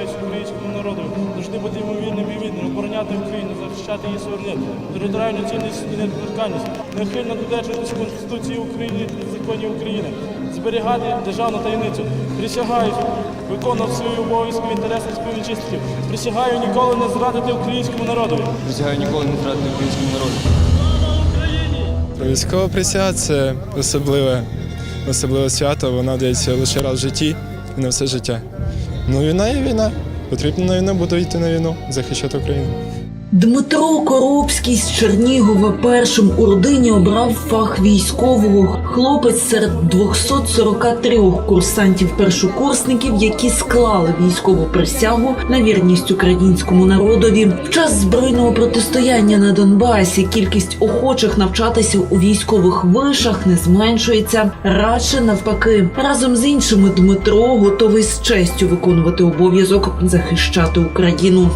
чисто українському народу. Завжди бути ймовірним і відним, обороняти Україну, захищати її суверенітет, територіальну цінність і недоторканність, неухильно додержуватися Конституції України і законів України, зберігати державну таємницю. Присягаюсь виконувати свої обов'язки в інтересах співвітчизників. Присягаю ніколи не зрадити українському народові. Присягаю ніколи не зрадити українському народу. Військова присяга це особливе, особливе свято, воно дається лише раз в житті і на все життя. Ну, війна є війна. Потрібно на війну, буду йти на війну, захищати Україну. Дмитро Коробський з Чернігова першим у родині обрав фах військового. Хлопець серед 243 курсантів-першокурсників, які склали військову присягу на вірність українському народові. В час збройного протистояння на Донбасі кількість охочих навчатися у військових вишах не зменшується. Радше навпаки, разом з іншими Дмитро готовий з честю виконувати обов'язок захищати Україну.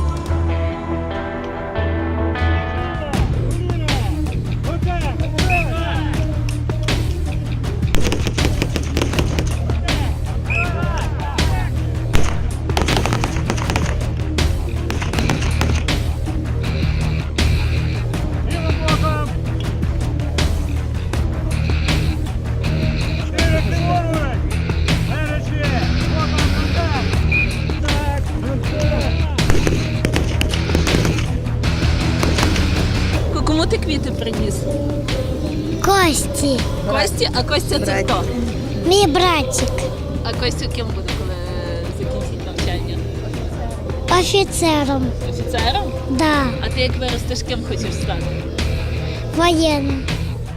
Ти квіти приніс? Кості, Кості, а Костя це хто? мій братик, А Костя ким буде, коли закінчить навчання? офіцером, Офіцером? да, А ти як виростеш, ким хочеш стати? воєнним.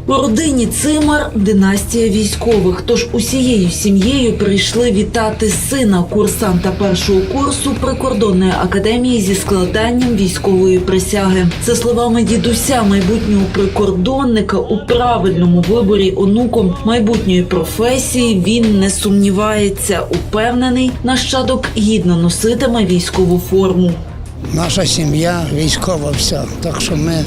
У родині Цимар династія військових. Тож усією сім'єю прийшли вітати сина курсанта першого курсу прикордонної академії зі складанням військової присяги. За словами дідуся, майбутнього прикордонника у правильному виборі онуком майбутньої професії він не сумнівається. Упевнений, нащадок гідно носитиме військову форму. Наша сім'я військова вся, так що ми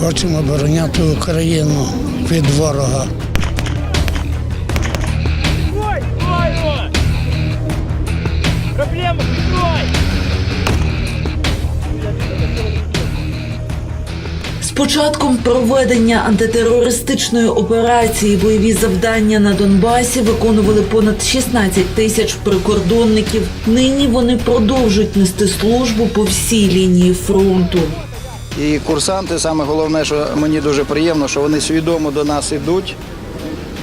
хочемо обороняти Україну від ворога. З початком проведення антитерористичної операції бойові завдання на Донбасі виконували понад 16 тисяч прикордонників. Нині вони продовжують нести службу по всій лінії фронту. І курсанти, саме головне, що мені дуже приємно, що вони свідомо до нас йдуть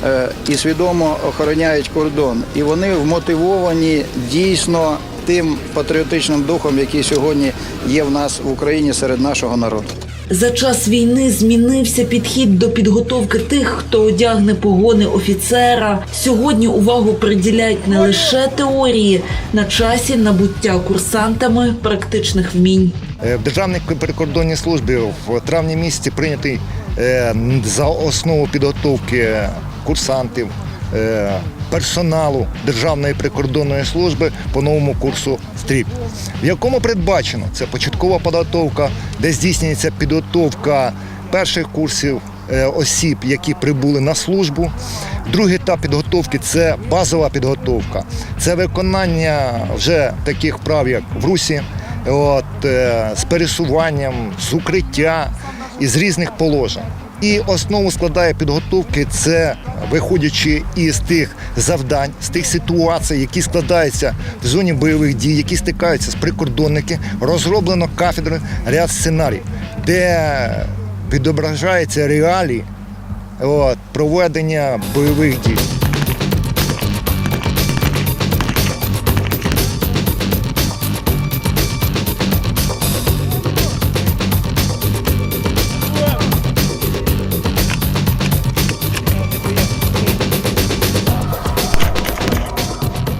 е, і свідомо охороняють кордон. І вони вмотивовані дійсно тим патріотичним духом, який сьогодні є в нас в Україні серед нашого народу. За час війни змінився підхід до підготовки тих, хто одягне погони офіцера. Сьогодні увагу приділяють не лише теорії на часі набуття курсантами практичних вмінь. Е, В Державній прикордонній службі в травні місяці прийнятий е, за основу підготовки курсантів, е, персоналу Державної прикордонної служби по новому курсу СТРІП, в якому передбачено це початкова підготовка, де здійснюється підготовка перших курсів осіб, які прибули на службу. Другий етап підготовки це базова підготовка, це виконання вже таких прав, як в русі, от, е, з пересуванням, з укриття і з різних положень. І основу складає підготовки це виходячи із тих завдань, з тих ситуацій, які складаються в зоні бойових дій, які стикаються з прикордонники, розроблено кафедрою ряд сценаріїв, де відображаються реалії от, проведення бойових дій.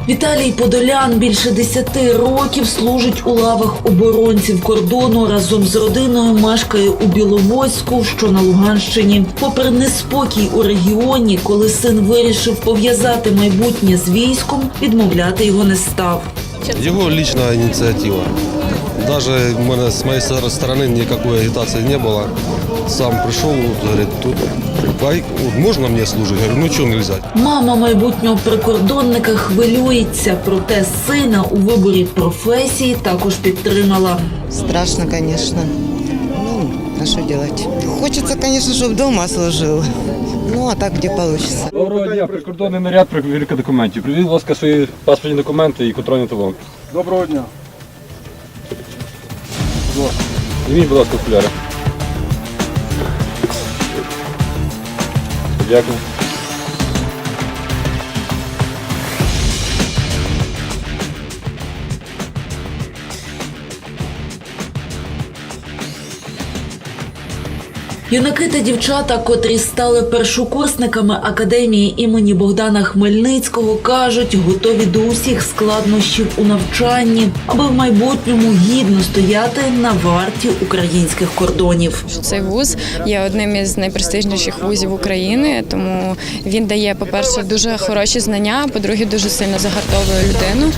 Віталій Подолян більше 10 років служить у лавах оборонців кордону. Разом з родиною мешкає у Біловодську, що на Луганщині. Попри неспокій у регіоні, коли син вирішив пов'язати майбутнє з військом, відмовляти його не став. Його лічна ініціатива. Даже у мене з моєї стор- сторони ніякої агітації не було. Сам прийшов, говорить, тут можна мені служити? Говорю, ну чого нельзя? Мама майбутнього прикордонника хвилюється, проте сина у виборі професії також підтримала. Страшно, конечно. Ну, а что делать? Хочется, конечно, чтобы дома служил. Ну, а так где получится. Доброго дня, прикордонний наряд перевірка документів. Привіть, будь ласка, свої паспортні документи і контрольний талон. Доброго дня. Візьміть, будь ласка, окуляри. Дякую. Юнаки та дівчата, котрі стали першокурсниками академії імені Богдана Хмельницького, кажуть, готові до усіх складнощів у навчанні, аби в майбутньому гідно стояти на варті українських кордонів. Цей вуз є одним із найпрестижніших вузів України, тому він дає, по-перше, дуже хороші знання, а по-друге, дуже сильно загартовує людину.